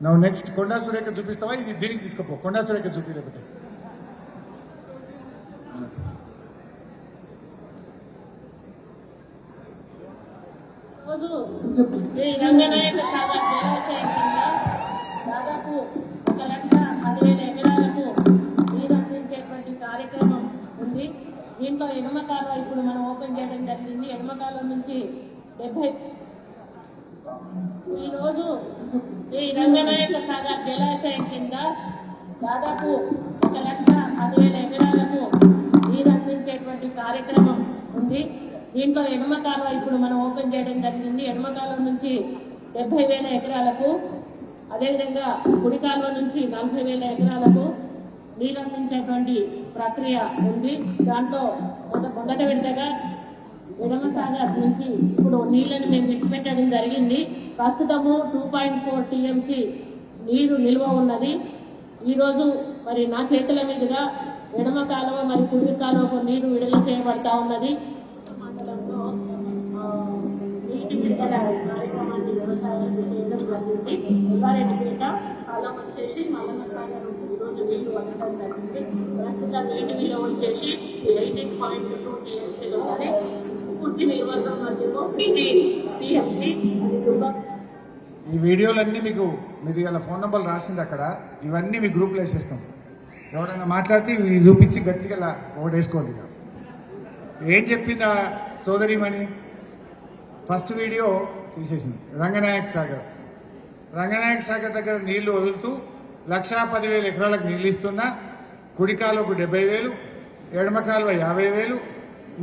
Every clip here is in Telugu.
నువ్వు నెక్స్ట్ కొండా సురేఖ చూపిస్తావా? ఇది దీనికి తీసుకుపో. కొండా సురేఖ చూపి లేకపోతే. శ్రీ రంగనాయక సాగర్ జలాశయం కింద దాదాపు ఒక లక్ష పదివేల ఎకరాలకు నీరు అందించేటువంటి కార్యక్రమం ఉంది. దీంట్లో ఎడమ కాలువ ఇప్పుడు మనం ఓపెన్ చేయడం జరిగింది. ఎడమ కాలువ నుంచి డెబ్బై ఈ శ్రీ రంగనాయక సాగర్ జలాశయం కింద దాదాపు ఒక లక్ష పదివేల ఎకరాలకు నీరు అందించేటువంటి కార్యక్రమం ఉంది. దీంట్లో ఎడమ కాలువ ఇప్పుడు మనం ఓపెన్ చేయడం జరిగింది. ఎడమ కాలువ నుంచి డెబ్బై వేల ఎకరాలకు అదేవిధంగా కుడి కాలువ నుంచి నలభై వేల ఎకరాలకు నీరు అందించేటువంటి ప్రక్రియ ఉంది. దాంట్లో మొద మొదట విడతగా ఎడమ సాగర్ నుంచి ఇప్పుడు నీళ్ళను మేము విడిచిపెట్టడం జరిగింది. ప్రస్తుతము టూ పాయింట్ ఫోర్ టీఎంసీ నీరు నిల్వ ఉన్నది. ఈరోజు మరి నా చేతుల మీదుగా ఎడమ కాలువ మరి కుడి కాలువకు నీరు విడుదల చేయబడతా ఉన్నది. కార్యక్రమాన్ని చేయడం జరిగింది. కాలం వచ్చేసి మల్లన్న సాగర్ ఈరోజు నీళ్ళు వదలడం జరిగింది. ప్రస్తుతం నీటి విలువ వచ్చేసి ఎయిటీన్ పాయింట్ టూ టీఎంసీలో ఉన్నది. ఈ వీడియోలన్నీ మీకు మీరు ఇలా ఫోన్ నెంబర్ రాసింది అక్కడ ఇవన్నీ మీ గ్రూప్లో వేసేస్తాం. ఎవరైనా మాట్లాడితే ఇవి చూపించి గట్టిగా ఒకటి వేసుకోండి ఇక. ఏం చెప్పిందా సోదరిమణి ఫస్ట్ వీడియో తీసేసింది. రంగనాయక సాగర్. రంగనాయక సాగర్ దగ్గర నీళ్ళు వదులుతూ లక్షా పదివేల ఎకరాలకు నీళ్ళు ఇస్తున్నా. కుడి కాలువకు డెబ్బై వేలు ఎడమకాలువ యాభై వేలు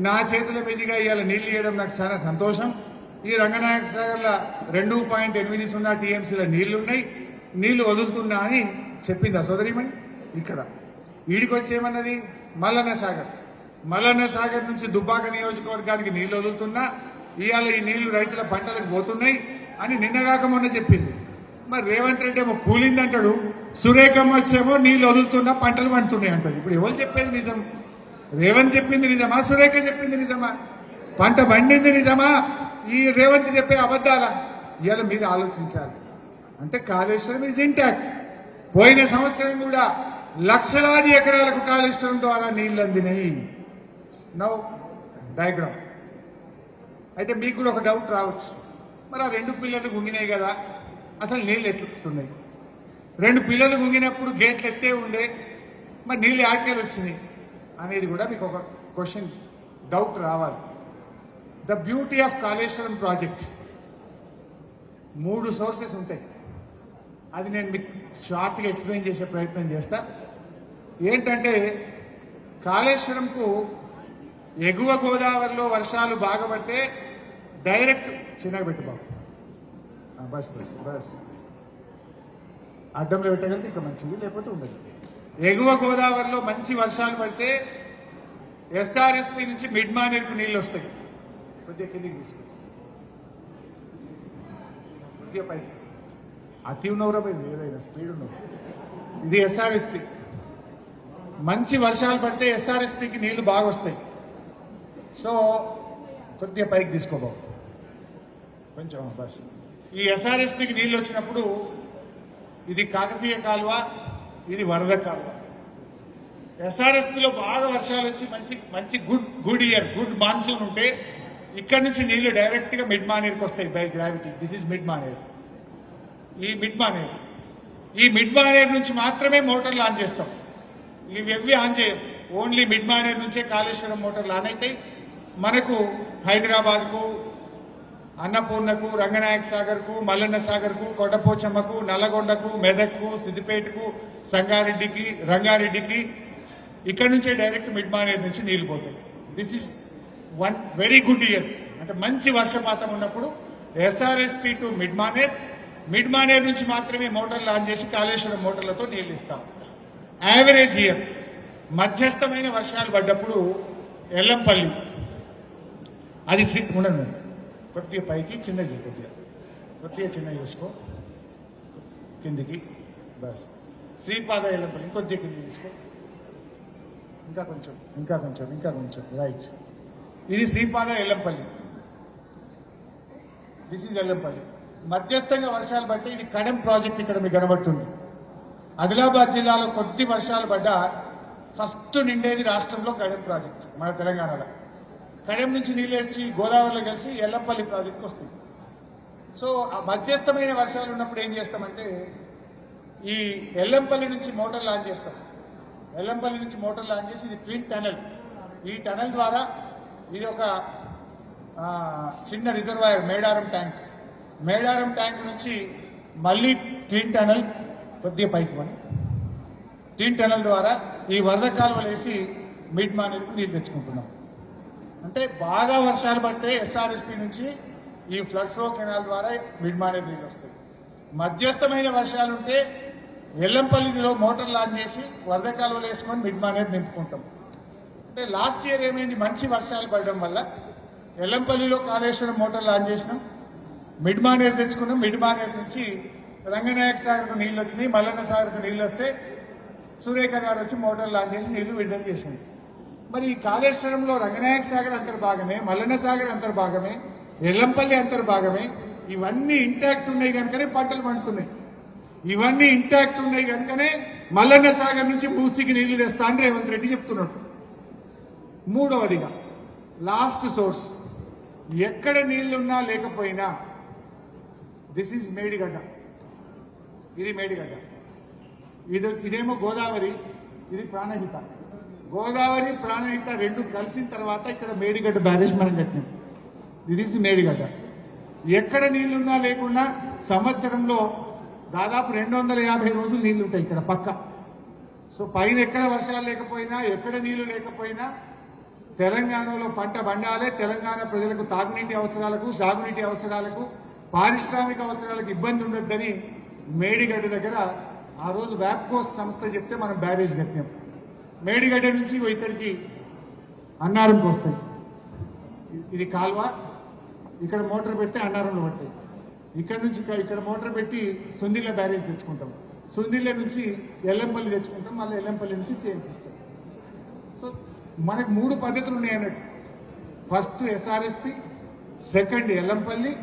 నా చేతుల మీదుగా ఇవాళ నీళ్ళు ఇవ్వడం నాకు చాలా సంతోషం. ఈ రంగనాయక సాగర్ల రెండు పాయింట్ ఎనిమిది సున్నా టీఎంసీల నీళ్ళున్నాయి. నీళ్ళు వదులుతున్నా అని చెప్పింది ఆ సోదరిమణి? ఇక్కడ. వీడికొచ్చి ఏమన్నది మల్లన్న సాగర్. మల్లన్న సాగర్ నుంచి దుబ్బాక నియోజకవర్గానికి నీళ్ళు వదులుతున్నా. ఇవాళ ఈ నీళ్ళు రైతుల పంటలకు పోతున్నాయి అని నిన్నగాక మొన్న చెప్పింది. మరి రేవంత్ రెడ్డి ఏమో కూలిందంటాడు. సురేఖమ్మ వచ్చేమో నీళ్ళు వదులుతున్నా పంటలు పండుతున్నాయి అంటది ఇప్పుడు ఎవరు చెప్పేది నిజం? రేవంత్ చెప్పింది నిజమా? సురేఖ చెప్పింది నిజమా? పంట పండింది నిజమా? ఈ రేవంత్ చెప్పే అబద్ధాల? ఇవాళ మీరు ఆలోచించాలి. అంటే కాళేశ్వరం ఇస్ ఇంటాక్ట్ పోయిన సంవత్సరం కూడా లక్షలాది ఎకరాలకు కాళేశ్వరం ద్వారా నీళ్ళు అందినాయి. నవ్ డయాగ్రామ్ అయితే మీకు కూడా ఒక డౌట్ రావచ్చు. మరి ఆ రెండు పిల్లలు గుంగినాయి కదా. అసలు నీళ్ళు ఎట్లుతున్నాయి? రెండు పిల్లలు గుంగినప్పుడు గేట్లు ఎత్తే ఉండే. మరి నీళ్ళు ఆటలు వచ్చినాయి? అనేది కూడా మీకు ఒక క్వశ్చన్ డౌట్ రావాలి. The beauty of Kaleshwaram project మూడు సోర్సెస్ ఉంటాయి. అది నేను మీకు షార్ట్గా ఎక్స్ప్లెయిన్ చేసే ప్రయత్నం చేస్తా. ఏంటంటే కాళేశ్వరంకు ఎగువ గోదావరిలో వర్షాలు బాగా పడితే డైరెక్ట్ చిన్నగా పెట్టు బాబు బస్ బస్ బస్. అడ్డంలో పెట్టగలిగితే ఇంకా మంచిది లేకపోతే ఉండదు. ఎగువ గోదావరిలో మంచి వర్షాలు పడితే ఎస్ఆర్ఎస్పి నుంచి మిడ్ మానేర్కు నీళ్ళు వస్తాయి. కొద్దిగా కిందికి తీసుకో. కొద్దిగా పైకి. అతి ఉన్నవరా పోయి ఏదైనా స్పీడ్ ఉన్నవు? ఇది ఎస్ఆర్ఎస్పి మంచి వర్షాలు పడితే ఎస్ఆర్ఎస్పికి నీళ్ళు బాగా వస్తాయి. సో కొద్దిగా పైకి తీసుకోబాబు కొంచెం బస్. ఈ ఎస్ఆర్ఎస్పికి నీళ్ళు వచ్చినప్పుడు ఇది కాకతీయ కాలువ ఇది వరద కాలం. ఎస్ఆర్ఎస్పిలో బాగా వర్షాలు వచ్చి మంచి మంచి good good year good monsoon ఉంటే ఇక్కడ నుంచి నీళ్ళు డైరెక్ట్గా మిడ్ మానేర్కి వస్తాయి by gravity this is mid Manair ఈ మిడ్ మానేర్ ఈ మిడ్ మానేర్ నుంచి మాత్రమే మోటార్లు ఆన్ చేస్తాం. ఇవి ఎవ్వి ఆన్ చేయం ఓన్లీ మిడ్ మానేర్ నుంచే కాళేశ్వరం మోటార్లు ఆన్ అవుతాయి. మనకు హైదరాబాద్కు అన్నపూర్ణకు రంగనాయక సాగర్కు మల్లన్న సాగర్కు కొండపోచమ్మకు నల్లగొండకు మెదక్కు సిద్దిపేటకు సంగారెడ్డికి రంగారెడ్డికి ఇక్కడ నుంచే డైరెక్ట్ మిడ్ మానేర్ నుంచి నీళ్ళు పోతాయి. This is one very good year అంటే మంచి వర్షపాతం ఉన్నప్పుడు SRSP to mid Manair mid Manair నుంచి మాత్రమే మోటార్ లాంచ్ చేసి కాళేశ్వరం మోటార్లతో నీళ్ళు ఇస్తాం. యావరేజ్ ఇయర్ మధ్యస్థమైన వర్షాలు పడ్డప్పుడు ఎల్లంపల్లి. అది సి- ఉండండి కొద్దిగా పైకి చిన్న చేయి కొద్దిగా. కొద్దిగా చిన్న చేసుకో. కిందికి బస్. శ్రీపాద ఎల్లంపల్లి ఇంకొద్దిగా కింద తీసుకో. ఇంకా కొంచెం ఇంకా కొంచెం ఇంకా కొంచెం. రైట్ ఇది Sripada Yellampalli. This is Yellampalli. మధ్యస్థంగా వర్షాలు పడితే ఇది కడెం ప్రాజెక్ట్ ఇక్కడ మీకు కనబడుతుంది. ఆదిలాబాద్ జిల్లాలో కొద్ది వర్షాలు పడ్డా ఫస్ట్ నిండేది రాష్ట్రంలో కడెం ప్రాజెక్ట్ మన తెలంగాణలో. కడెం నుంచి నీళ్ళేసి గోదావరిలో కలిసి ఎల్లంపల్లి ప్రాజెక్ట్కి వస్తుంది సో ఆ మధ్యస్థమైన వర్షాలు ఉన్నప్పుడు ఏం చేస్తామంటే ఈ ఎల్లంపల్లి నుంచి మోటార్ లాంచ్ చేస్తాం. ఎల్లంపల్లి నుంచి మోటార్ లాంచ్ చేసి ఇది ట్విన్ టనల్. ఈ టనల్ ద్వారా ఇది ఒక చిన్న reservoir Medaram tank. Medaram tank నుంచి మళ్ళీ ట్విన్ టనల్ కొద్దిగా పైకి పోని. ట్విన్ టనల్ ద్వారా ఈ వరద కాలువలు వేసి మిడ్ మానేరుకు నీళ్ళు తెచ్చుకుంటున్నాం. అంటే బాగా వర్షాలు పడితే ఎస్ఆర్ఎస్పి నుంచి ఈ ఫ్లడ్ ఫ్లో కెనాల్ ద్వారా మిడ్మానే నీళ్ళు వస్తాయి. మధ్యస్థమైన వర్షాలు ఉంటే ఎల్లంపల్లిలో మోటార్ లాంచ్ చేసి వరద కాలువలు వేసుకొని మిడ్మానే నింపుకుంటాం. అంటే లాస్ట్ ఇయర్ ఏమైంది? మంచి వర్షాలు పడడం వల్ల ఎల్లంపల్లిలో కాళేశ్వరం మోటార్ లాంచ్ చేసినాం. మిడ్మానేరు తెచ్చుకున్నాం. మిడ్మానేర్ నుంచి రంగనాయక సాగర్కు నీళ్ళు వచ్చినాయి. మల్లన్న సాగర్కు నీళ్ళు వస్తే సురేఖ గారు వచ్చి మోటార్ లాంచ్ చేసి నీళ్ళు విడుదల చేసింది మరి ఈ కాళేశ్వరంలో రంగనాయక సాగర్ అంతర్భాగమే మల్లన్న సాగర్ అంతర్భాగమే ఎల్లంపల్లి అంతర్భాగమే ఇవన్నీ ఇంటాక్ట్ ఉన్నాయి కనుకనే పంటలు పండుతున్నాయి. ఇవన్నీ ఇంటాక్ట్ ఉన్నాయి కనుకనే మల్లన్న సాగర్ నుంచి మూసికి నీళ్ళు తెస్తా అని రేవంత్ రెడ్డి చెప్తున్నాడు. మూడవదిగా లాస్ట్ సోర్స్ ఎక్కడ నీళ్ళున్నా లేకపోయినా దిస్ ఈజ్ మేడిగడ్డ. ఇది మేడిగడ్డ. ఇది ఇదేమో గోదావరి ఇది ప్రాణహిత. గోదావరి ప్రాణహిత రెండు కలిసిన తర్వాత ఇక్కడ మేడిగడ్డ బ్యారేజ్ మనం కట్టినాం. ఇది మేడిగడ్డ. ఎక్కడ నీళ్ళున్నా లేకున్నా సంవత్సరంలో దాదాపు రెండు వందల యాభై రోజులు నీళ్ళు ఉంటాయి ఇక్కడ పక్క. సో పైన ఎక్కడ వర్షాలు లేకపోయినా ఎక్కడ నీళ్ళు లేకపోయినా తెలంగాణలో పంట పండాలే. తెలంగాణ ప్రజలకు తాగునీటి అవసరాలకు సాగునీటి అవసరాలకు పారిశ్రామిక అవసరాలకు ఇబ్బంది ఉండొద్దని మేడిగడ్డ దగ్గర ఆ రోజు వ్యాప్కోస్ సంస్థ చెప్తే మనం బ్యారేజ్ కట్టాం. మేడిగడ్డ నుంచి ఇక్కడికి అన్నారంకి వస్తాయి ఇది కాల్వ ఇక్కడ మోటార్ పెడితే అన్నారంలో పడతాయి. ఇక్కడ నుంచి ఇక్కడ- ఇక్కడ మోటార్ పెట్టి సుందిల్ల బ్యారేజ్ తెచ్చుకుంటాం. సుందిల్ల నుంచి ఎల్లంపల్లి తెచ్చుకుంటాం మళ్ళీ ఎల్లంపల్లి నుంచి సేమ్ సిస్టమ్ సో మనకు మూడు పద్ధతులు ఉన్నాయి అన్నట్టు. First SRSP second Yellampalli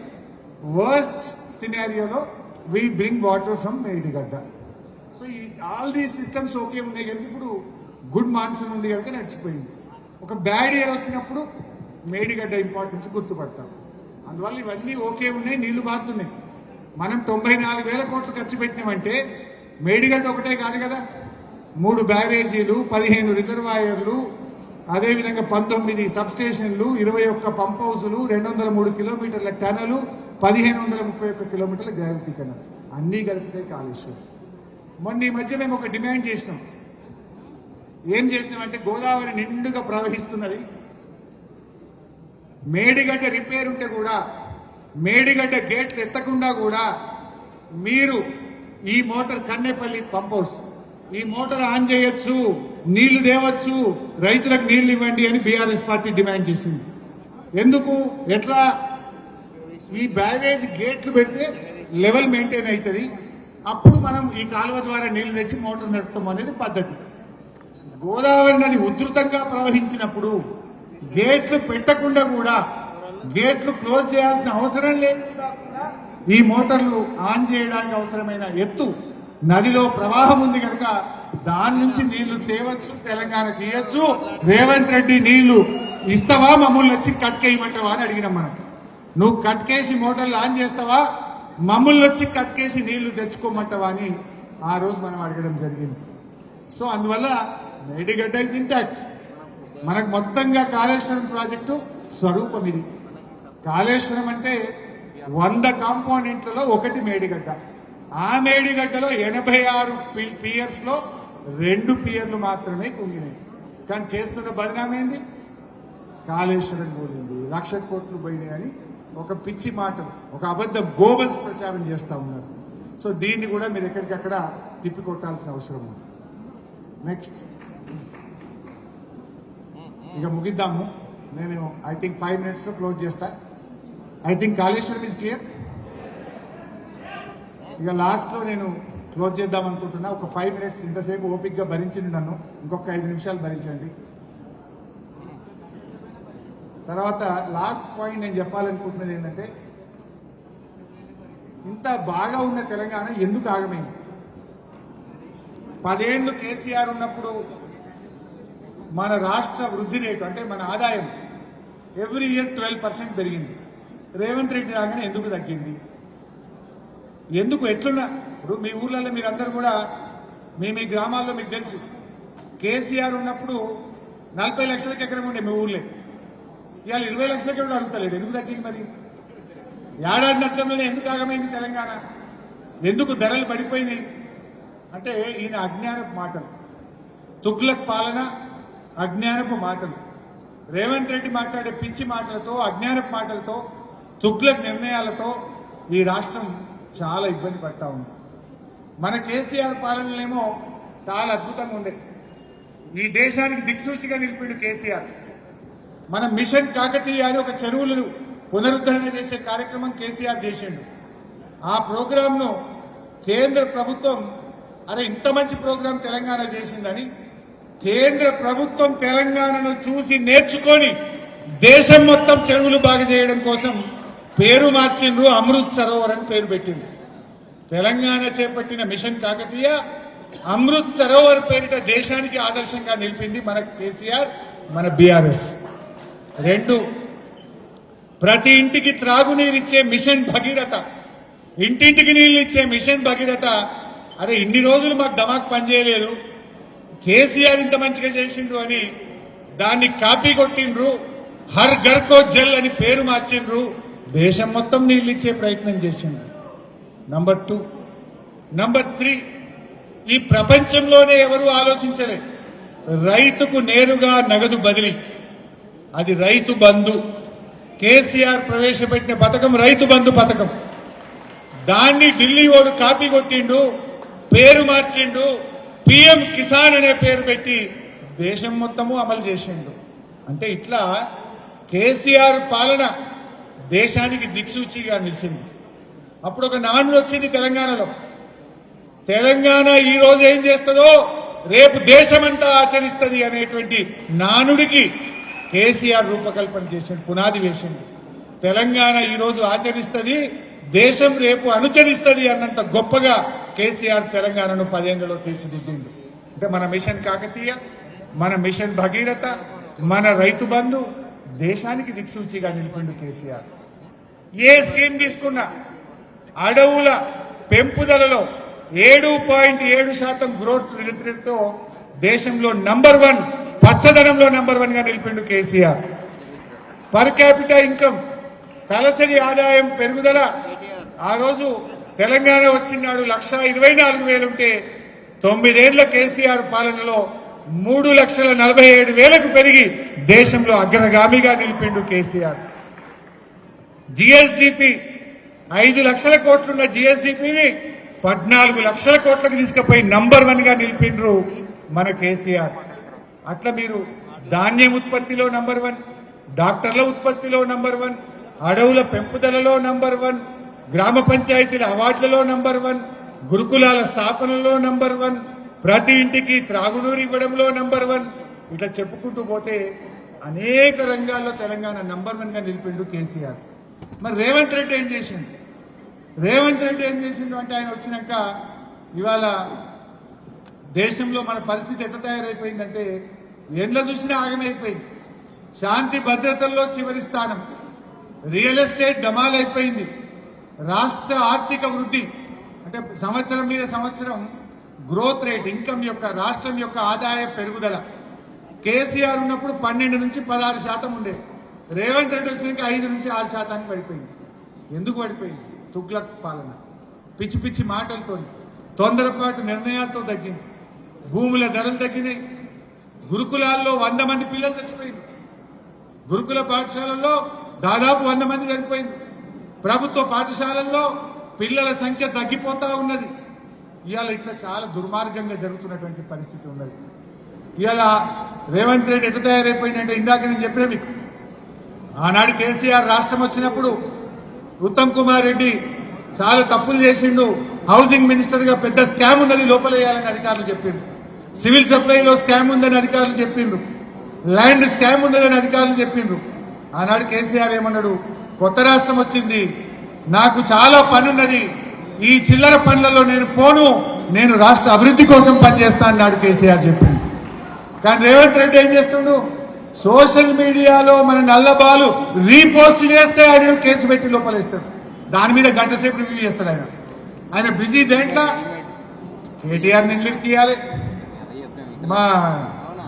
worst సినారియోలో we bring water from Medigadda. So ఈ ఆల్ దీస్ సిస్టమ్స్ ఓకే ఉన్నాయి కనుక ఇప్పుడు గుడ్ మాన్సూన్ ఉంది కనుక నడిచిపోయింది. ఒక బ్యాడ్ ఇయర్ వచ్చినప్పుడు మేడిగడ్డ ఇంపార్టెన్స్ గుర్తుపడతాం. అందువల్ల ఇవన్నీ ఓకే ఉన్నాయి నీళ్ళు మారుతున్నాయి. మనం తొంభై నాలుగు వేల కోట్లు ఖర్చు పెట్టినామంటే మేడిగడ్డ ఒకటే కాదు కదా. మూడు బ్యారేజీలు పదిహేను రిజర్వాయర్లు అదేవిధంగా పంతొమ్మిది సబ్స్టేషన్లు ఇరవై ఒక్క పంప్ హౌసులు రెండు వందల మూడు కిలోమీటర్ల టనలు పదిహేను వందల ముప్పై ఒక్క కిలోమీటర్ల గ్రావిటీ కనల్ అన్నీ కలిపితే కాలుష్యం. మొన్న ఈ మధ్య మేము ఒక డిమాండ్ చేసినాం. ఏం చేసినామంటే గోదావరి నిండుగా ప్రవహిస్తున్నది. మేడిగడ్డ రిపేర్ ఉంటే కూడా మేడిగడ్డ గేట్లు ఎత్తకుండా కూడా మీరు ఈ మోటార్ కన్నేపల్లి పంప్ హౌస్ ఈ మోటార్ ఆన్ చేయొచ్చు నీళ్ళు తేవచ్చు రైతులకు నీళ్ళు ఇవ్వండి అని బీఆర్ఎస్ పార్టీ డిమాండ్ చేసింది. ఎందుకు? ఎట్లా? ఈ బ్యారేజ్ గేట్లు పెడితే లెవెల్ మెయింటైన్ అవుతుంది. అప్పుడు మనం ఈ కాలువ ద్వారా నీళ్ళు తెచ్చి మోటార్ నడుపుతాం అనేది పద్ధతి. గోదావరి నది ఉధృతంగా ప్రవహించినప్పుడు గేట్లు పెట్టకుండా కూడా గేట్లు క్లోజ్ చేయాల్సిన అవసరం లేకుండా కూడా ఈ మోటార్లు ఆన్ చేయడానికి అవసరమైన ఎత్తు నదిలో ప్రవాహం ఉంది కనుక దాని నుంచి నీళ్ళు తేవచ్చు తెలంగాణ తీయచ్చు రేవంత్ రెడ్డి నీళ్ళు ఇస్తావా? మమ్మల్ని వచ్చి కట్కేయమంటావా అని అడిగినాం మనకి. నువ్వు కట్కేసి మోటార్లు ఆన్ చేస్తావా? మమ్మల్ని వచ్చి కట్కేసి నీళ్ళు తెచ్చుకోమంటావా అని ఆ రోజు మనం అడగడం జరిగింది. సో అందువల్ల మేడిగడ్డ ఇస్ ఇంటాక్ట్ మనకు మొత్తంగా కాళేశ్వరం ప్రాజెక్టు స్వరూపం ఇది. కాళేశ్వరం అంటే వంద కాంపోనెంట్లలో ఒకటి మేడిగడ్డ. ఆ మేడిగడ్డలో ఎనభై ఆరు పియర్స్లో రెండు పియర్లు మాత్రమే కుంగినాయి. కానీ చేస్తున్న బదనామేంది కాళేశ్వరం కూలింది. లక్ష కోట్లు పోయినాయి అని ఒక పిచ్చి మాటలు ఒక అబద్ధం గోబల్స్ ప్రచారం చేస్తూ ఉన్నారు. సో దీన్ని కూడా మీరు ఎక్కడికక్కడ తిప్పికొట్టాల్సిన అవసరం ఉంది. నెక్స్ట్ ఇక ముగిద్దాము. నేను ఐ థింక్ ఫైవ్ మినిట్స్లో క్లోజ్ చేస్తా. I think Kaleshwaram is clear ఇక లాస్ట్లో నేను క్లోజ్ చేద్దాం అనుకుంటున్నా. ఒక ఫైవ్ మినిట్స్ ఇంతసేపు ఓపిక్గా భరించింది నన్ను. ఇంకొక ఐదు నిమిషాలు భరించండి. తర్వాత లాస్ట్ పాయింట్ నేను చెప్పాలనుకుంటున్నది ఏంటంటే ఇంత బాగా ఉన్న తెలంగాణ ఎందుకు ఆగమైంది? పదేళ్ళు కేసీఆర్ ఉన్నప్పుడు మన రాష్ట్ర వృద్ధి రేటు అంటే మన ఆదాయం ఎవ్రీ ఇయర్ ట్వెల్వ్ పర్సెంట్ పెరిగింది. రేవంత్ రెడ్డి రాగానే ఎందుకు తగ్గింది? ఎందుకు ఎట్లున్నా ఇప్పుడు మీ ఊర్లలో మీరందరూ కూడా మీ మీ గ్రామాల్లో మీకు తెలుసు కేసీఆర్ ఉన్నప్పుడు నలభై లక్షలకి ఎకరం ఉండే మీ ఊర్లే. ఇవాళ ఇరవై లక్షలకి కూడా అడుగుతలేడు ఎందుకు తగ్గింది మరి? ఏడాది నష్టంలోనే ఎందుకు ఆగమైంది తెలంగాణ? ఎందుకు ధరలు పడిపోయినాయి? అంటే ఈయన అజ్ఞాన మాటలు. తుగ్లక్ పాలన అజ్ఞానపు మాటలు. రేవంత్ రెడ్డి మాట్లాడే పిచ్చి మాటలతో అజ్ఞానపు మాటలతో తుగ్లక్ నిర్ణయాలతో ఈ రాష్ట్రం చాలా ఇబ్బంది పడతా ఉంది. మన కేసీఆర్ పాలనలేమో చాలా అద్భుతంగా ఉండే. ఈ దేశానికి దిక్సూచిగా నిలిపిండు కేసీఆర్. మన మిషన్ కాకతీయ అని ఒక చెరువులను పునరుద్ధరణ చేసే కార్యక్రమం కేసీఆర్ చేసిండు. ఆ ప్రోగ్రాంను కేంద్ర ప్రభుత్వం అరే ఇంత మంచి ప్రోగ్రాం తెలంగాణ చేసిందని కేంద్ర ప్రభుత్వం తెలంగాణను చూసి నేర్చుకొని దేశం మొత్తం చెరువులు బాగు చేయడం కోసం పేరు మార్చిండ్రు అమృత్ సరోవర్ అని పేరు పెట్టింది. తెలంగాణ చేపట్టిన మిషన్ కాకతీయ అమృత్ సరోవర్ పేరిట దేశానికి ఆదర్శంగా నిలిపింది మన కేసీఆర్ మన బీఆర్ఎస్. రెండు ప్రతి ఇంటికి త్రాగునీరిచ్చే మిషన్ భగీరథ. ఇంటింటికి నీళ్ళు ఇచ్చే మిషన్ భగీరథ. అరే ఇన్ని రోజులు మాకు దమాక్ పనిచేయలేదు. కేసీఆర్ ఇంత మంచిగా చేసిండ్రు అని దాన్ని కాపీ కొట్టిండ్రు హర్ ఘర్ కో జల్ అని పేరు మార్చిండ్రు దేశం మొత్తం నీళ్ళు ఇచ్చే ప్రయత్నం చేసిండ్రు. నంబర్ టూ నంబర్ త్రీ ఈ ప్రపంచంలోనే ఎవరు ఆలోచించలేదు రైతుకు నేరుగా నగదు బదిలీ. అది రైతు బంధు. కేసీఆర్ ప్రవేశపెట్టిన పథకం రైతు బంధు పథకం. దాన్ని ఢిల్లీ ఓడు కాపీ కొట్టిండు పేరు మార్చిండు పిఎం కిసాన్ అనే పేరు పెట్టి దేశం మొత్తము అమలు చేసిండు. అంటే ఇట్లా కేసీఆర్ పాలన దేశానికి దిక్సూచిగా నిలిచింది. అప్పుడు ఒక నానుడు వచ్చింది తెలంగాణలో. తెలంగాణ ఈ రోజు ఏం చేస్తుందో రేపు దేశమంతా ఆచరిస్తుంది అనేటువంటి నానుడికి కేసీఆర్ రూపకల్పన చేసిండు పునాది వేసిండు. తెలంగాణ ఈ రోజు ఆచరిస్తుంది దేశం రేపు అనుచరిస్తుంది అన్నంత గొప్పగా కేసీఆర్ తెలంగాణను పదేళ్ళలో తీర్చిదిద్దిండు. అంటే మన మిషన్ కాకతీయ మన మిషన్ భగీరథ మన రైతు బంధు దేశానికి దిక్సూచిగా నిలిపిండు కేసీఆర్. ఏ స్కీమ్ తీసుకున్నా అడవుల పెంపుదలలో ఏడు పాయింట్ ఏడు శాతం గ్రోత్ రేటుతో దేశంలో నంబర్ వన్ పచ్చదనంలో నంబర్ వన్గా నిలిపిండు కేసీఆర్. పర్ క్యాపిటల్ ఇన్కమ్ తలసరి ఆదాయం పెరుగుదల ఆ రోజు తెలంగాణ వచ్చినాడు లక్ష ఇరవై నాలుగు వేలుంటే తొమ్మిదేళ్ళ కేసీఆర్ పాలనలో మూడు లక్షల నలభై ఏడు వేలకు పెరిగి దేశంలో అగ్రగామిగా నిలిపిండు కేసీఆర్. జిఎస్డిపి ఐదు లక్షల కోట్లున్న జిఎస్డిపిని పద్నాలుగు లక్షల కోట్లకు తీసుకుపోయి నంబర్ వన్గా నిలిపిండ్రు మన కేసీఆర్. అట్లా మీరు ధాన్యం ఉత్పత్తిలో నంబర్ వన్ డాక్టర్ల ఉత్పత్తిలో నంబర్ వన్ అడవుల పెంపుదలలో నంబర్ వన్ గ్రామ పంచాయతీల అవార్డులలో నంబర్ వన్ గురుకులాల స్థాపనలో నంబర్ వన్ ప్రతి ఇంటికి త్రాగునూరు ఇవ్వడంలో నంబర్ వన్. ఇట్లా చెప్పుకుంటూ పోతే అనేక రంగాల్లో తెలంగాణ నంబర్ వన్గా నిలిపిండు కేసీఆర్. మరి రేవంత్ రెడ్డి ఏం చేసిండు? రేవంత్ రెడ్డి ఏం చేసిండు అంటే ఆయన వచ్చినాక ఇవాళ దేశంలో మన పరిస్థితి ఎట్లా తయారైపోయిందంటే ఎండ్ల చూసినా ఆగమైపోయింది. శాంతి భద్రతల్లో చివరి స్థానం. రియల్ ఎస్టేట్ డమాల్ అయిపోయింది రాష్ట్ర ఆర్థిక వృద్ధి అంటే సంవత్సరం మీద సంవత్సరం గ్రోత్ రేట్ ఇన్కమ్ యొక్క రాష్ట్రం యొక్క ఆదాయ పెరుగుదల. కేసీఆర్ ఉన్నప్పుడు పన్నెండు నుంచి పదహారు శాతం ఉండేది రేవంత్ రెడ్డి వచ్చినాక ఐదు నుంచి ఆరు శాతానికి పడిపోయింది. ఎందుకు పడిపోయింది? తుగ్లక్ పాలన. పిచ్చి పిచ్చి మాటలతో తొందరపాటు నిర్ణయాలతో తగ్గింది. భూముల ధరలు తగ్గినాయి. గురుకులాల్లో వంద మంది పిల్లలు చచ్చిపోయింది. గురుకుల పాఠశాలల్లో దాదాపు వంద మంది చనిపోయింది. ప్రభుత్వ పాఠశాలల్లో పిల్లల సంఖ్య తగ్గిపోతా ఉన్నది. ఇవాళ ఇట్లా చాలా దుర్మార్గంగా జరుగుతున్నటువంటి పరిస్థితి ఉన్నది. ఇవాళ రేవంత్ రెడ్డి ఎటు తయారైపోయిందంటే ఇందాక నేను చెప్పిన మీకు. ఆనాడు కేసీఆర్ రాష్ట్రం వచ్చినప్పుడు ఉత్తమ్ కుమార్ రెడ్డి చాలా తప్పులు చేసిండు. హౌసింగ్ మినిస్టర్గా పెద్ద స్కామ్ ఉన్నది లోపల వేయాలని అధికారులు చెప్పిండ్రు. సివిల్ సప్లైలో స్కామ్ ఉందని అధికారులు చెప్పిండ్రు. ల్యాండ్ స్కామ్ ఉన్నదని అధికారులు చెప్పిండ్రు. ఆనాడు కేసీఆర్ ఏమన్నాడు? కొత్త రాష్ట్రం వచ్చింది. నాకు చాలా పనున్నది. ఈ చిల్లర పనులలో నేను పోను. నేను రాష్ట్ర అభివృద్ధి కోసం పనిచేస్తా అన్నాడు కేసీఆర్ చెప్పింది కానీ రేవంత్ రెడ్డి ఏం చేస్తుండు? సోషల్ మీడియాలో మన నల్లబాలు రీపోస్ట్ చేస్తే ఆయన కేసు పెట్టి లోపలేస్తాడు దాని మీద గంట సేపు రివ్యూ చేస్తాడు ఆయన. ఆయన బిజీ దేంట్లో? కేటీఆర్ నిండికి తీయాలి. మా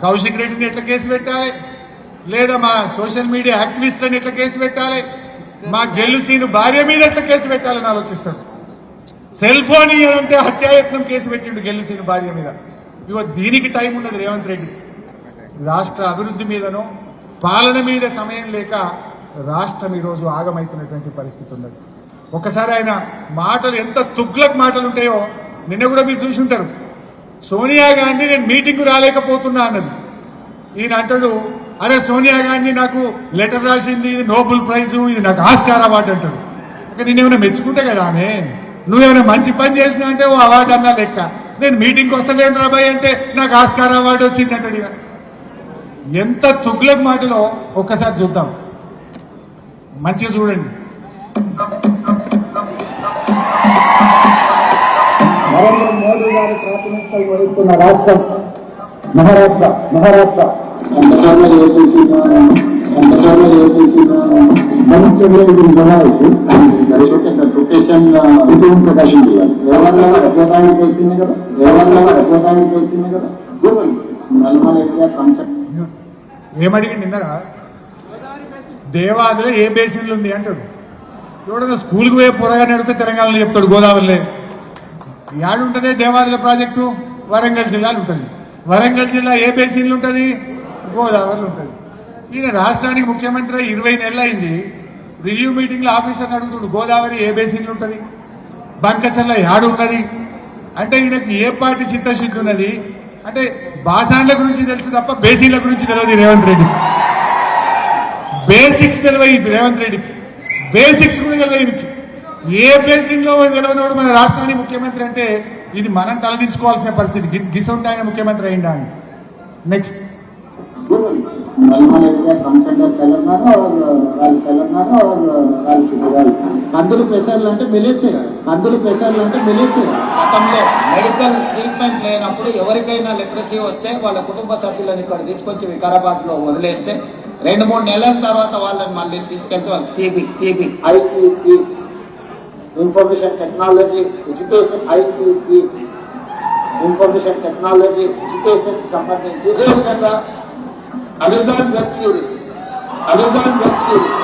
కౌశిక్ రెడ్డిని ఎట్లా కేసు పెట్టాలి? లేదా మా సోషల్ మీడియా యాక్టివిస్ట్ని ఎట్లా కేసు పెట్టాలి? మా గెలుసీను భార్య మీద ఎట్లా కేసు పెట్టాలని ఆలోచిస్తాడు? సెల్ ఫోన్ ఇయ్యాలంటే హత్యాయత్నం కేసు పెట్టిండు గెలుసీను భార్య మీద. ఇగో దీనికి టైం ఉన్నది రేవంత్ రెడ్డికి. రాష్ట్ర అభివృద్ధి మీదనో పాలన మీద సమయం లేక రాష్ట్రం ఈరోజు ఆగమైతున్నటువంటి పరిస్థితి ఉన్నది. ఒకసారి ఆయన మాటలు ఎంత తుగ్లక్ మాటలు ఉంటాయో నిన్న కూడా మీరు చూసి ఉంటారు. సోనియా గాంధీ నేను మీటింగ్ రాలేకపోతున్నా అన్నది. ఈయన అంటాడు అరే సోనియా గాంధీ నాకు లెటర్ రాసింది ఇది నోబెల్ ప్రైజ్ ఇది నాకు ఆస్కార్ అవార్డు అంటాడు. అక్కడ నేనేమైనా మెచ్చుకుంటే కదా ఆమె? నువ్వేమైనా మంచి పని చేసినా అంటే ఓ అవార్డు అన్నా లెక్క. నేను మీటింగ్కి వస్తలేను రాబాయ్ అంటే నాకు ఆస్కార్ అవార్డు వచ్చింది అంటాడు ఇక. ఎంత తుగ్లక్ మాటలో ఒక్కసారి చూద్దాం. మంచిగా చూడండి. నరేంద్ర మోదీ గారు ప్రాతినిధ్యం వహిస్తున్న రాష్ట్రం మహారాష్ట్ర మహారాష్ట్ర. Pentagrama ఏ electricidad, pentagrama లొకేషన్ కదా ఏమడిగండి ఇందాక దేవాదిలో ఏ బేసిన్లు ఉంది అంటాడు ఎవడన్నా స్కూల్కి పోయే పొరగానే అడిగితే తెలంగాణలో చెప్తాడు గోదావరిలో యాడుంటుంది దేవాదుల ప్రాజెక్టు వరంగల్ జిల్లాలు ఉంటుంది వరంగల్ జిల్లా ఏ బేసిన్లు ఉంటుంది గోదావరిలో ఉంటుంది. ఈయన రాష్ట్రానికి ముఖ్యమంత్రి ఇరవై నెలలు అయింది. రివ్యూ మీటింగ్లో ఆఫీసర్ని అడుగుతుడు గోదావరి ఏ బేసిన్లు ఉంటుంది? బంకచల్ల యాడు ఉన్నది అంటే ఈయనకి ఏ పార్టీ చిత్తశుద్ధి ఉన్నది? అంటే బాసాన్ల గురించి తెలుసు తప్ప బేసిన్ల గురించి తెలియదు రేవంత్ రెడ్డి. బేసిక్స్ తెలియదు రేవంత్ రెడ్డికి బేసిక్స్ కూడా తెలియదు ఏ బేసిన్లో తెలియనోడు మన రాష్ట్రానికి ముఖ్యమంత్రి అంటే ఇది మనం తలదించుకోవాల్సిన పరిస్థితి. గి- ముఖ్యమంత్రి అయిందా నెక్స్ట్. కందులు పెసర్లు అంటే మిలిట్సే కదా. కందులు పెసర్లు అంటే మిలిట్సే గతంలో మెడికల్ ట్రీట్మెంట్ లేనప్పుడు ఎవరికైనా లెప్రసీ వస్తే వాళ్ళ కుటుంబ సభ్యులను ఇక్కడ తీసుకొచ్చి వికారాబాద్లో వదిలేస్తే రెండు మూడు నెలల తర్వాత వాళ్ళని మళ్ళీ తీసుకెళ్తే వాళ్ళు టీబీ టీబీ ఐటీకి ఇన్ఫర్మేషన్ టెక్నాలజీ ఎడ్యుకేషన్ ఐటీకి ఇన్ఫర్మేషన్ టెక్నాలజీ ఎడ్యుకేషన్ సంబంధించి ఏ విధంగా Amazon web series Amazon web series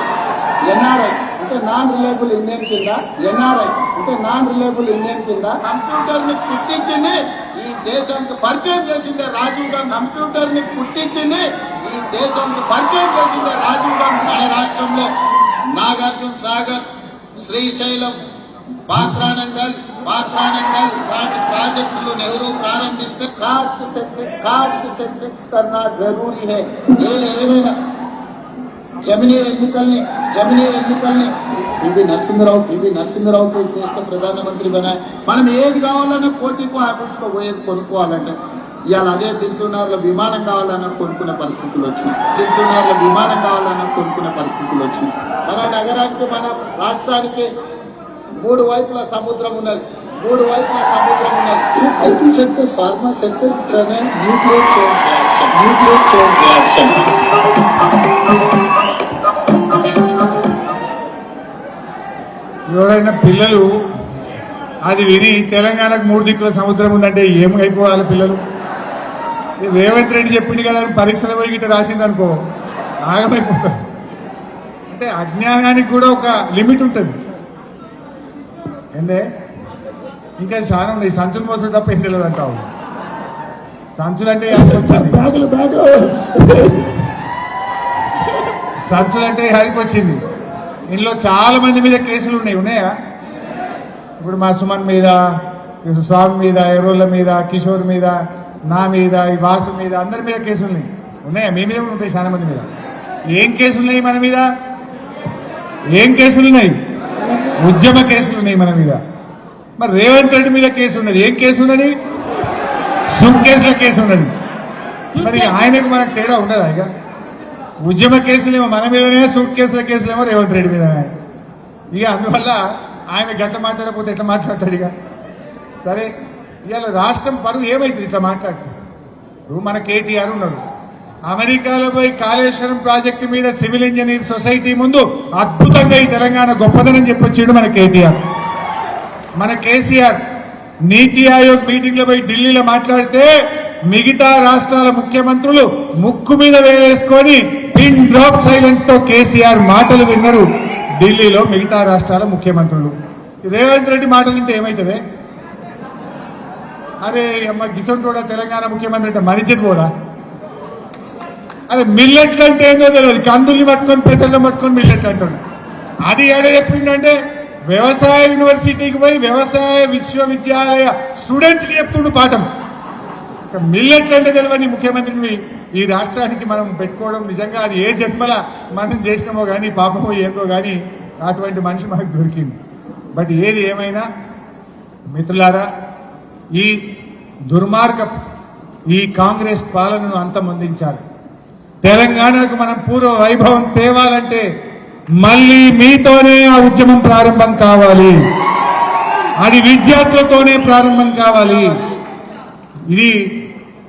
NRI అంటే నాన్ రిలేబుల్ ఇండియన్ కింద ఎన్ఆర్ఐ అంటే నాన్ రిలేబుల్ ఇండియన్ కింద కంప్యూటర్ని పుట్టించింది ఈ దేశానికి పరిచయం చేసిందే రాజీవ్ గాంధీ. కంప్యూటర్ని పుట్టించింది ఈ దేశానికి పరిచయం చేసిందే రాజీవ్ గాంధీ. మన రాష్ట్రంలో నాగార్జున సాగర్ శ్రీశైలం పాత్రానంగల్ కార్యక్రమాలు వాటి ప్రాజెక్టులు నరసింహరావు పివి ప్రధానమంత్రి బనా మనం ఏది కావాలన్నా కోటికో ఆఫీస్లో పోయేది కొనుక్కోవాలంటే ఇవాళ అదే దిల్చున్నారులో విమానం కావాలన్నా కొనుక్కునే పరిస్థితులు వచ్చినాయి. దిల్చున్నారులో విమానం కావాలన్నా కొనుక్కునే పరిస్థితులు వచ్చినాయి. మన నగరానికి మన రాష్ట్రానికి మూడు వైపుల సముద్రం ఉన్నది. మూడు వైపుల సముద్రం ఉన్నది. IT sector pharma sector nuclear chain reaction. Nuclear chain reaction. ఎవరైనా పిల్లలు అది విని తెలంగాణకు మూడు దిక్కుల సముద్రం ఉందంటే ఏం అయిపోవాలి పిల్లలు రేవంత్ రెడ్డి చెప్పింది కదా పరీక్షలు పోయి గిట్ట రాసింది అనుకో ఆగమైపోతారు. అంటే అజ్ఞానానికి కూడా ఒక లిమిట్ ఉంటుంది. ఏందే? ఇంకా చాలా ఉంది సంచులు మోసలు తప్ప ఏం తెలియదు అంటావు. సంచులు అంటే సంచులు అంటే యాదికి వచ్చింది? ఇందులో చాలా మంది మీద కేసులు ఉన్నాయి. ఉన్నాయా? ఇప్పుడు మా సుమన్ మీద స్వామి మీద ఎర్రోళ్ళ మీద కిషోర్ మీద నా మీద ఈ వాసు మీద అందరి మీద కేసులు ఉన్నాయి. ఉన్నాయా? మీ మీద ఉంటాయి చాలా మంది మీద. ఏం కేసులు ఉన్నాయి మన మీద? ఏం కేసులు ఉన్నాయి? ఉద్యమ కేసులు ఉన్నాయి మన మీద. మరి రేవంత్ రెడ్డి మీద కేసు ఉన్నది. ఏం కేసు ఉన్నది? సూట్ కేసుల కేసు ఉన్నది. మరి ఆయనకు మనకు తేడా ఉండదా ఇక? ఉద్యమ కేసులేమో మన మీదనే సూట్ కేసుల కేసులేమో రేవంత్ రెడ్డి మీదనే. ఇక అందువల్ల ఆయన గట్ల మాట్లాడకపోతే ఎట్లా మాట్లాడతాడు ఇక? సరే ఇవాళ రాష్ట్రం పరువు ఏమైతుంది ఇట్లా మాట్లాడితే? ఇప్పుడు మన కేటీఆర్ ఉన్నాడు. అమెరికాలో పోయి కాళేశ్వరం ప్రాజెక్టు మీద సివిల్ ఇంజనీర్ సొసైటీ ముందు అద్భుతంగా ఈ తెలంగాణ గొప్పదనం చెప్పొచ్చాడు మన కేటీఆర్. మన కేసీఆర్. నీతి ఆయోగ్ మీటింగ్లో పోయి ఢిల్లీలో మాట్లాడితే మిగతా రాష్ట్రాల ముఖ్యమంత్రులు ముక్కు మీద వేలేసుకొని పిన్ డ్రాప్ సైలెన్స్తో కేసీఆర్ మాటలు విన్నారు ఢిల్లీలో మిగతా రాష్ట్రాల ముఖ్యమంత్రులు. రేవంత్ రెడ్డి మాటలు అంటే ఏమవుతుంది అరే అమ్మ గిసంటోడ తెలంగాణ ముఖ్యమంత్రి అంటే మనిషిది పోదా అదే మిల్లెట్లు అంటే ఏందో తెలియదు. కందుల్ని పట్టుకొని పెసర్లు పట్టుకొని మిల్లెట్లు అంటాడు అది ఏడ చెప్పిండంటే వ్యవసాయ యూనివర్సిటీకి పోయి వ్యవసాయ విశ్వవిద్యాలయ స్టూడెంట్స్కి చెప్తుండు పాఠం. మిల్లెట్లు అంటే తెలియని ముఖ్యమంత్రిని ఈ రాష్ట్రానికి మనం పెట్టుకోవడం నిజంగా అది ఏ జన్మల మనం చేసినామో కానీ పాపమో ఏందో కానీ అటువంటి మనిషి మనకు దొరికింది బట్ ఏది ఏమైనా మిత్రులారా ఈ దుర్మార్గ ఈ కాంగ్రెస్ పాలనను అంతమొందించాలి. తెలంగాణకు మనం పూర్వ వైభవం తేవాలంటే మళ్ళీ మీతోనే ఆ ఉద్యమం ప్రారంభం కావాలి. అది విద్యార్థులతోనే ప్రారంభం కావాలి. ఇది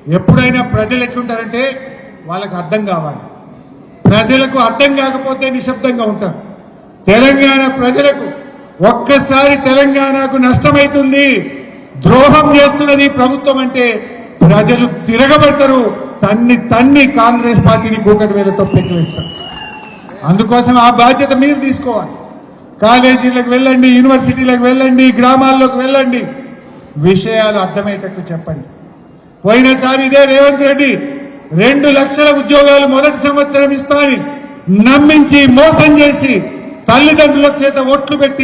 ఎప్పుడైనా ప్రజలు ఎట్లుంటారంటే వాళ్ళకు అర్థం కావాలి. ప్రజలకు అర్థం కాకపోతే నిశ్శబ్దంగా ఉంటారు. తెలంగాణ ప్రజలకు ఒక్కసారి తెలంగాణకు నష్టమైతుంది. ద్రోహం చేస్తున్నది ప్రభుత్వం అంటే ప్రజలు తిరగబడతారు. తన్ని తన్ని కాంగ్రెస్ పార్టీని కూకటి వేలతో పెట్టివేస్తారు అందుకోసం ఆ బాధ్యత మీరు తీసుకోవాలి. కాలేజీలకు వెళ్ళండి యూనివర్సిటీలకు వెళ్ళండి గ్రామాల్లోకి వెళ్ళండి. విషయాలు అర్థమయ్యేటట్టు చెప్పండి. పోయినసారి ఇదే రేవంత్ రెడ్డి రెండు లక్షల ఉద్యోగాలు మొదటి సంవత్సరం ఇస్తామని నమ్మించి మోసం చేసి తల్లిదండ్రుల చేత ఓట్లు పెట్టి